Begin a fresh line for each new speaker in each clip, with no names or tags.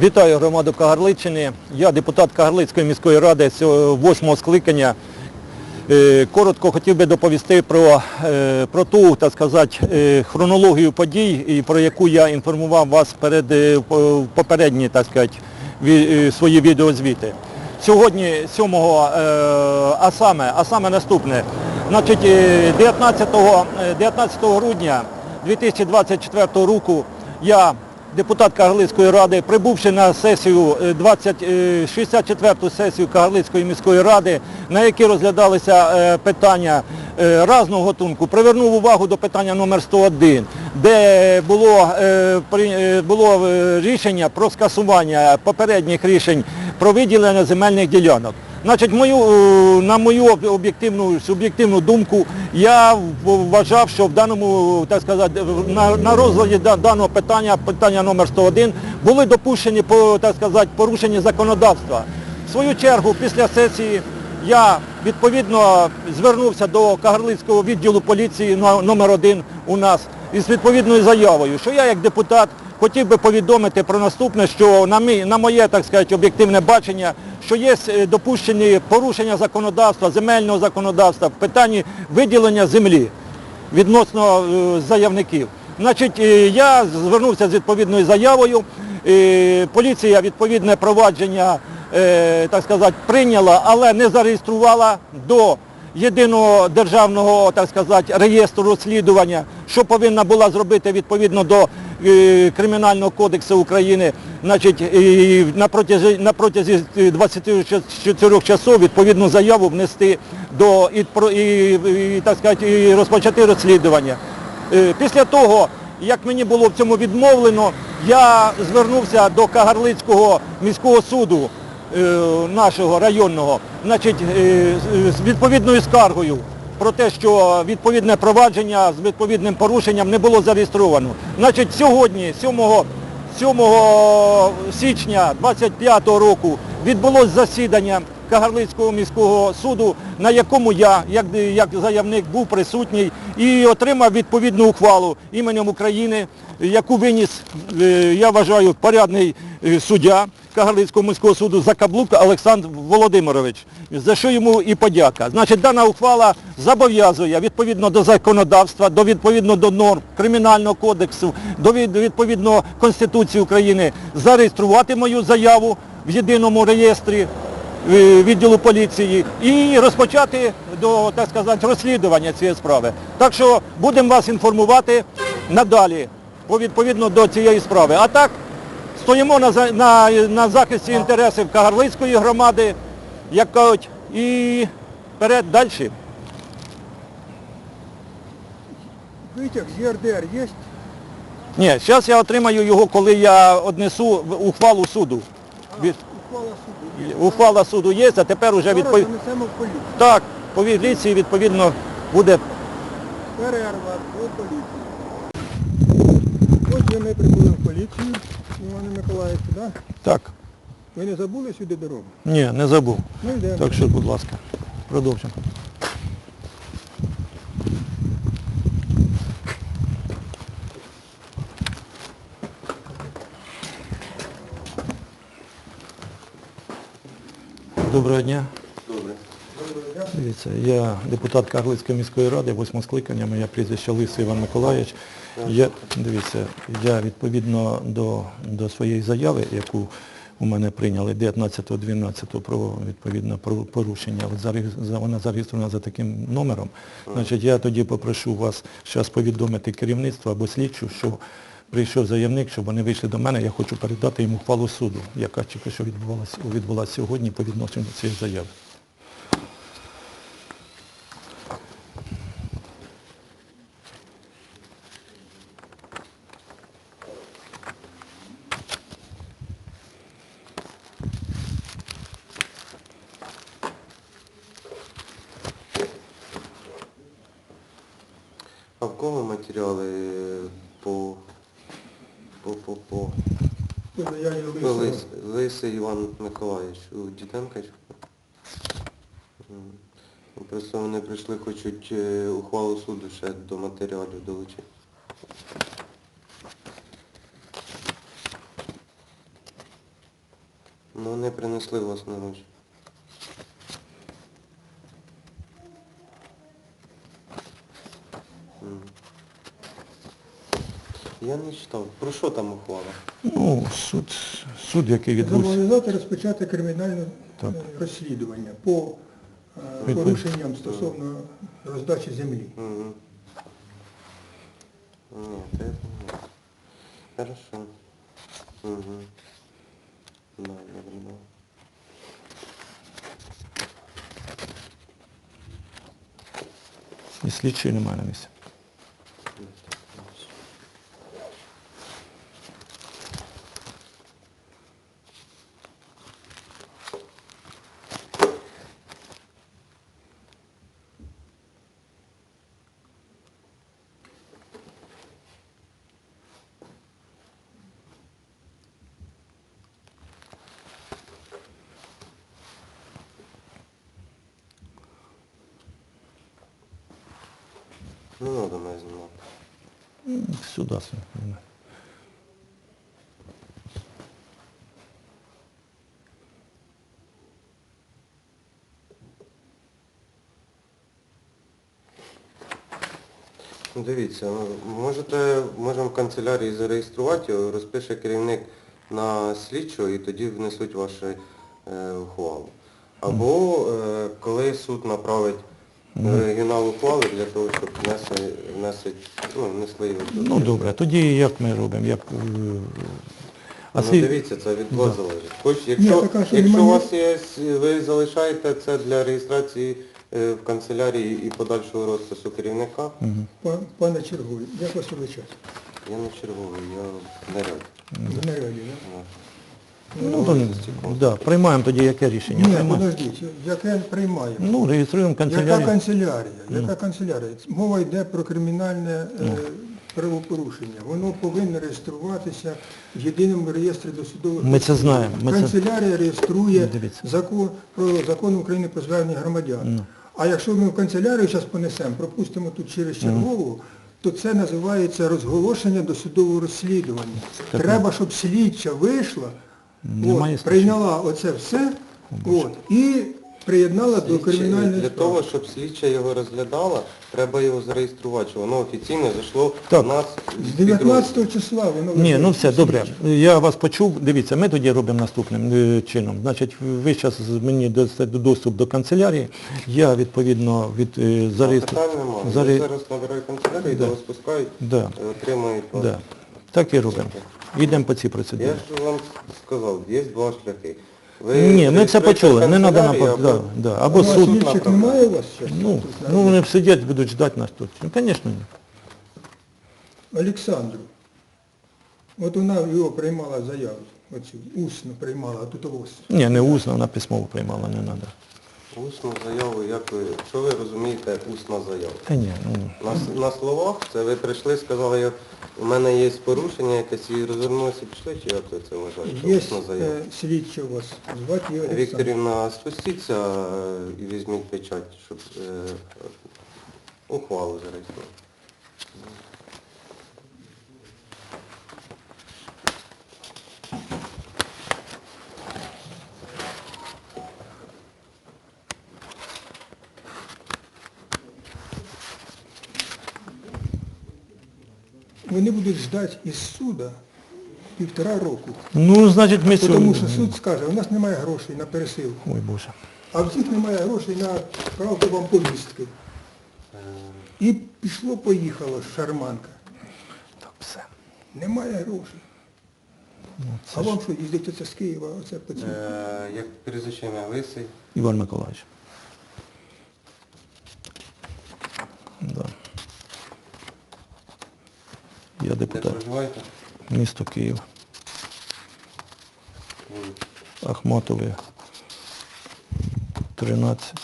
Вітаю громаду Кагарличини. Я депутат Кагарлицької міської ради сьо- восьмого скликання. Е, Коротко хотів би доповісти про, е, про ту, так сказати, е, хронологію подій, про яку я інформував вас перед попередні, так сказати, свої відеозвіти. Сьогодні 7, е, а саме, а саме наступне, значить, е, 19, е, 19 грудня 2024 року я депутат Кагарлицької ради, прибувши на сесію е, 20, е, 64-ту сесію Кагарлицької міської ради, на якій розглядалися е, питання е, разного гатунку, привернув увагу до питання номер 101, де було, е, е, було е, рішення про скасування попередніх рішень про виділення земельних ділянок. Значить, мою, е, на мою об'єктивну, суб'єктивну думку, я вважав, що в даному, так сказати, на, на розгляді даного питання, питання номер 101, були допущені, так сказати, порушені законодавства. В свою чергу, після сесії, я відповідно звернувся до Кагарлицького відділу поліції но- номер 1 у нас із відповідною заявою, що я як депутат хотів би повідомити про наступне, що на, мій, на моє, так сказати, об'єктивне бачення, що є е, допущені порушення законодавства, земельного законодавства в питанні виділення землі відносно е, заявників. Значить, е, я звернувся з відповідною заявою, поліція відповідне провадження, так сказати, прийняла, але не зареєструвала до єдиного державного, так сказати, реєстру розслідування, що повинна була зробити відповідно до Кримінального кодексу України, значить, на протязі, на протязі 24 часов відповідну заяву внести до і, і, і, так сказати, і розпочати розслідування. Е, Після того, як мені було в цьому відмовлено, я звернувся до Кагарлицького міського суду е, нашого районного, значить, е, з відповідною скаргою про те, що відповідне провадження з відповідним порушенням не було зареєстровано. Значить, сьогодні, 7 7 січня 25 року відбулось засідання Кагарлицького міського суду, на якому я, як, як заявник, був присутній і отримав відповідну ухвалу іменем України, яку виніс, е, я вважаю, порядний е, суддя Кагарлицького міського суду Закаблук Олександр Володимирович, за що йому і подяка. Значить, дана ухвала зобов'язує відповідно до законодавства, до відповідно до норм Кримінального кодексу, до від- відповідно Конституції України зареєструвати мою заяву в єдиному реєстрі е, відділу поліції і розпочати до, так сказати, розслідування цієї справи. Так що будемо вас інформувати надалі по відповідно до цієї справи. А так стоїмо на, на, на захисті інтересів Кагарлицької громади, як кажуть, і вперед далі.
Витяг з ЄРДР є?
Ні, зараз я отримаю його, коли я однесу ухвалу суду. Від,
Ухвала суду.
ухвала суду є, а тепер вже відповідь. Так, по поліції відповідно буде.
Перерва до поліції. Отже, ми прибули в поліцію, Іване Миколаївичу, так?
Так.
Ви не забули сюди дорогу?
Ні, не забув.
Ну йдемо.
Так що, будь ласка, продовжимо. Доброго дня.
Добре.
Дивіться, я депутат Карлицької міської ради, восьмого скликання, моє прізвище Лис Іван Миколаївич. Я, дивіться, я відповідно до, до своєї заяви, яку у мене прийняли 19.12 про відповідно про порушення, от зареєс- за- вона зареєстрована за таким номером. Значить, я тоді попрошу вас зараз повідомити керівництво або слідчу, що прийшов заявник, щоб вони вийшли до мене, я хочу передати йому ухвалу суду, яка тільки що відбувалася відбулася сьогодні по відношенню до цієї заяви.
В матеріали по по по по
По заяві.
Лис, Іван Миколаївич у Діденка? Ну, Просто вони прийшли, хочуть е, ухвалу суду ще до матеріалів долучити. Ну, не принесли власноруч. М. Я не читав. Про що там ухвала?
Ну, суд, суд, який відбувся.
Зобов'язати розпочати кримінальне
Так.
е, розслідування по е,
Відповідь.
порушенням стосовно роздачі землі.
Угу. Ні, це я понял. Хорошо. Угу. Да, добре, да.
І слідчої немає на місці.
Не треба мене знімати.
Сюди. сюди.
Ну, Дивіться, ну, можете, можемо в канцелярії зареєструвати його, розпише керівник на слідчого і тоді внесуть вашу е, ухвалу. Або е, коли суд направить оригінал ухвали для того, щоб внесли, внесли, ну, внесли його.
Ну добре, тоді як ми робимо? Як, е, а
ну, дивіться, це від вас залежить. Хоч,
Ні,
якщо
така, що
якщо у
немає-
вас є, ви залишаєте це для реєстрації е, в канцелярії і подальшого розпису керівника,
Па- Пане Черговий, як вас величать?
я не черговий, я в наряд.
В наряді, да?
Ну, то, да, приймаємо тоді яке рішення?
Ні,
Приймаємо.
подождіть, яке приймаємо?
Ну, реєструємо
Яка
канцелярію.
канцелярія? Яка канцелярія? Мова йде про кримінальне
Ну.
е, правопорушення. Воно повинно реєструватися в єдиному реєстрі досудових
Ми це знаємо, ми це-
Канцелярія реєструє
Дивіться.
закон про закон України про звернення громадян.
Ну.
А якщо ми в канцелярію зараз понесемо, пропустимо тут через чергову, то це називається розголошення досудового розслідування. Треба, щоб слідча вийшла,
Немає
от, прийняла оце все от, і приєднала до кримінальної
Для
справи.
того, щоб слідча його розглядала, треба його зареєструвати, що воно офіційно зайшло
Так.
в нас
З 19 числа воно
Ні, ну все, добре. Я вас почув. Дивіться, ми тоді робимо наступним е, чином. Значить, ви зараз мені дасте доступ до канцелярії. Я відповідно від е, зареєструю.
Питань немає.
заре-
зараз набирають канцелярію,
Да.
до вас пускають,
Да.
е, отримають.
Да. Так і робимо. Йдемо по цій процедурі.
Я ж вам сказав, є два шляхи. Ви
Ні, ми це почули. Не треба нам.
Або-
да.
А
Або
вас
суд.
слідчих немає у вас зараз?
Ну,
Тут,
ну вони сидять, будуть ждати нас тут. Ну, звісно, ні.
Олександру, от вона його приймала заяву, оцю, усно приймала, а тут ось.
Ні, не усно, вона письмово приймала, не треба.
Усну заяву, як ви, що ви розумієте, усна заява?
Та ні, ну.
На, на словах це ви прийшли, сказали, я, у мене є порушення якесь і розвернулися і пішли, чи як ви це вважаєте?
Є
Усна заява.
е, слідчий у вас, звати його Олександр.
Вікторівна, спустіться е, і візьміть печать, щоб е, ухвалу зареєструвати.
Вони будуть ждати із суду півтора року.
Ну, значить, ми
Тому
сьогодні...
що суд скаже, у нас немає грошей на пересилку,
Ой, Боже.
а всіх немає грошей на правду вам повістки. І пішло-поїхало шарманка.
Так, все.
Немає грошей.
Ну,
А вам що, їздити оце з Києва, оце по цьому?
Е, як прізвище ім'я Лисий,
Іван Миколаївич. Да. Я депутат. Місто Київ. Ахматове 13.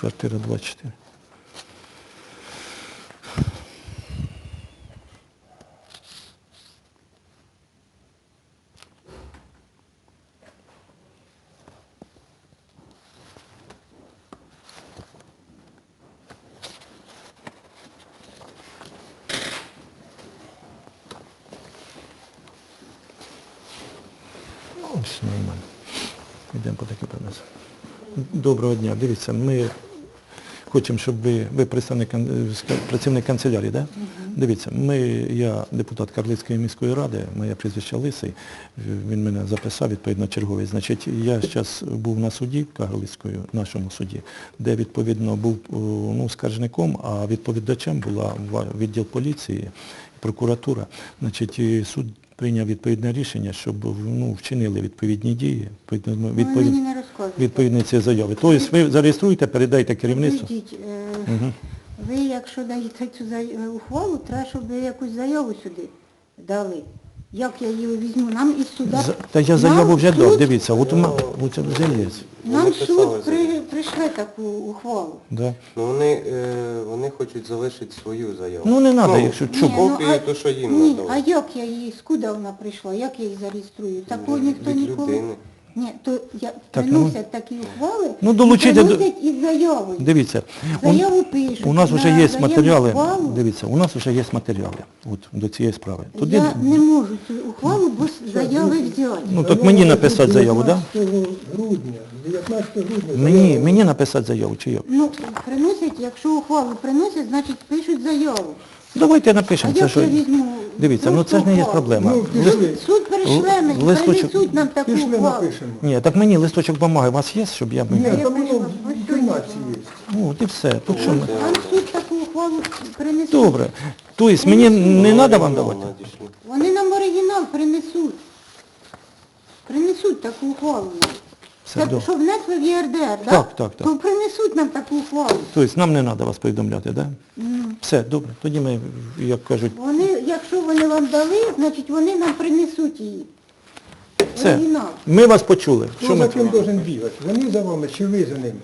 Квартира 24. Все нормально. Йдемо по такі принесу. Доброго дня. Дивіться, ми хочемо, щоб ви, ви представник, е, працівник канцелярії, да? Дивіться, ми, я депутат Карлицької міської ради, моє прізвище Лисий, він мене записав, відповідно, черговий. Значить, я зараз був на суді Карлицької, нашому суді, де відповідно був ну, скаржником, а відповідачем була відділ поліції, прокуратура. Значить, і суд прийняв відповідне рішення, щоб ну, вчинили відповідні дії, відповідно,
Ви
відповідь,
мені не розказуєте.
відповідні цієї заяви. Тобто ви зареєструєте, передайте керівництву.
Е, Ви, якщо даєте цю зай- е, ухвалу, треба, щоб ви якусь заяву сюди дали. Як я її візьму? Нам і суда...
За- Та я
Нам
заяву вже дав, дивіться, от у мене от.
Нам
Вони писали
суд при,
заяву.
прийшле таку ухвалу.
Да.
Ну вони, е, вони хочуть залишити свою заяву.
Ну не треба, якщо
Ні,
що.
Ні, а-
то, що їм
Ні,
надали.
а як я її, скуда вона прийшла, як я її зареєструю? Такого ніхто
від
ніколи...
людини.
Ні, то я,
Так, ну,
приносять такі ухвали,
ну, долучіть до-
приносять із заявою.
Дивіться,
Заяву пишуть.
у нас вже є матеріали,
ухвалу.
дивіться, у нас вже є матеріали от, до цієї справи. Туди,
Я не можу цю ухвалу, бо заяви взяти.
ну так мені написати заяву, так?
19 грудня, 19 грудня.
Мені, мені написати заяву, чи як?
Ну, приносять, якщо ухвалу приносять, значить пишуть заяву.
Давайте
А
напишемо це,
як
що...
візьму?
Дивіться, ну це ж не є проблема.
Ну.
Мені,
Листочок.
принесуть нам таку
Пішли
ухвалу.
напишемо.
Ні, так мені листочок бумаги у вас є, щоб я...
Ні,
я
там воно в інформації є.
Ну, от і все. Тут що ми...
Нам суд таку ухвалу принесуть.
Добре. Тобто мені не треба вам давати?
Вони нам оригінал принесуть. Принесуть таку ухвалу нам.
Все,
Так,
добре.
що внесли в ЄРДР, да?
Так, так, так.
то принесуть нам таку ухвалу.
Тобто нам не треба вас повідомляти, так? Да? Все, добре. Тоді ми, як кажуть,
Вони, вони вам дали, значить вони нам принесуть її.
все.
Оригінал.
Ми вас почули.
Хто
Що
за
ми...
ким должен бігати? Вони за вами чи ви за ними?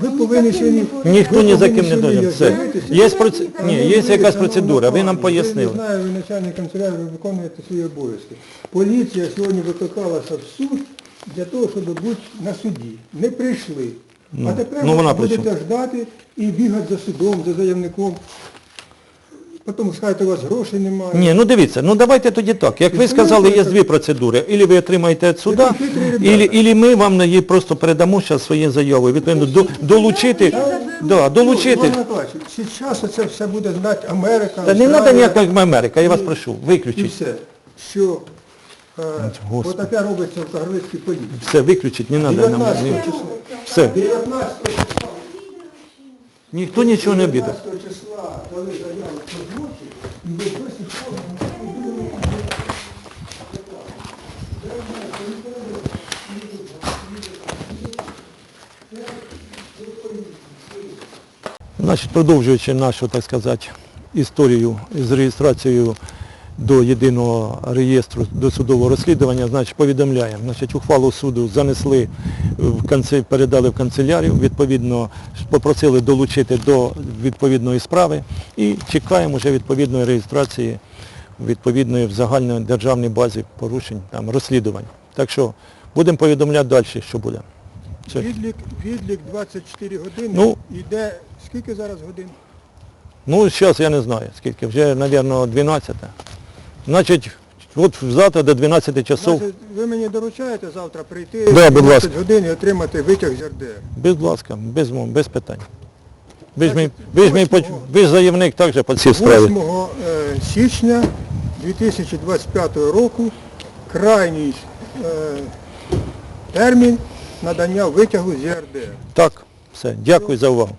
Ви повинні
за ким не
сьогодні...
Ніхто ні за ким не должен. Все. Є, проц... Ні, є якась процедура, ви нам пояснили.
Ви не знаю, ви начальник канцелярії, ви виконуєте свої обов'язки. Поліція сьогодні викликалася в суд для того, щоб бути на суді. Не прийшли.
Ну,
а тепер
ну,
ви
вона
будете
прийшла.
ждати і бігати за судом, за заявником. Потім скажете, у вас грошей немає.
Ні, ну дивіться, ну давайте тоді так. Як ви сказали, є дві процедури. Ілі ви отримаєте від суда, ілі, ілі ми вам на її просто передамо зараз своєю заявою. Відповідно, до, долучити, да, долучити.
Зараз це все буде знати Америка,
Та не треба ніякої Америка, я вас прошу,
І
виключіть.
все, що е,
Господи.
отаке робиться в Кагарлицькій поліції.
Все, виключіть, не треба нам.
19 числа.
Все,
19
ніхто нічого не обіде. Значить, продовжуючи нашу, так сказати, історію з реєстрацією до єдиного реєстру досудового розслідування, значить, повідомляємо. Значить, ухвалу суду занесли передали в канцелярію, відповідно попросили долучити до відповідної справи і чекаємо вже відповідної реєстрації відповідної в загальній державній базі порушень, там, розслідувань. Так що будемо повідомляти далі, що буде. Все.
Відлік, відлік 24 години.
Ну.
Іде, скільки зараз годин?
Ну, зараз я не знаю, скільки, вже, мабуть, 12. Значить, от завтра до 12 часов,
Значить, ви мені доручаєте завтра прийти
Да,
в
будь
12
ласка.
годин і отримати витяг з РДР.
без ласка, без, мов, без питань. Ви ж, мій, ви ж, мій, поч- ви ж заявник також по цій справі.
8 е, січня 2025 року крайній е, термін надання витягу з ЄРДР.
Так, все, дякую за увагу.